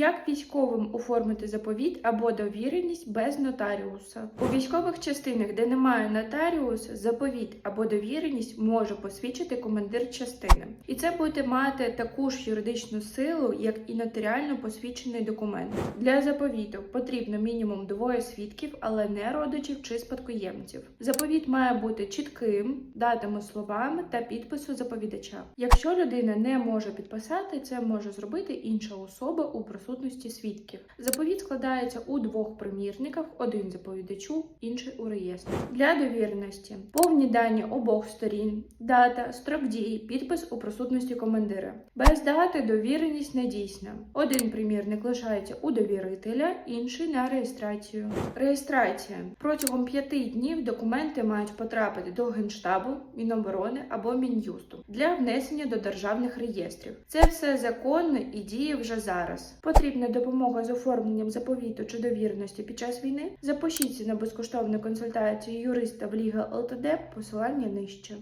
Як військовим оформити заповіт або довіреність без нотаріуса? У військових частинах, де немає нотаріуса, заповіт або довіреність може посвідчити командир частини, і це буде мати таку ж юридичну силу, як і нотаріально посвідчений документ. Для заповіту потрібно мінімум двоє свідків, але не родичів чи спадкоємців. Заповіт має бути чітким, датами словами та підпису заповідача. Якщо людина не може підписати, це може зробити інша особа у присутності свідків. Заповіт складається у двох примірниках: один заповідачу, інший у реєстрі. Для довіреності повні дані обох сторін, дата, строк дії, підпис у присутності командира. Без дати довіреність не дійсна. Один примірник лишається у довірителя, інший на реєстрацію. Реєстрація протягом п'яти днів документи мають потрапити до генштабу, Міноборони або Мін'юсту для внесення до державних реєстрів. Це все законно і діє вже зараз. Потрібна допомога з оформленням заповіту чи довіреності під час війни. Запишіться на безкоштовну консультацію юриста в Ліга ЛТД, посилання нижче.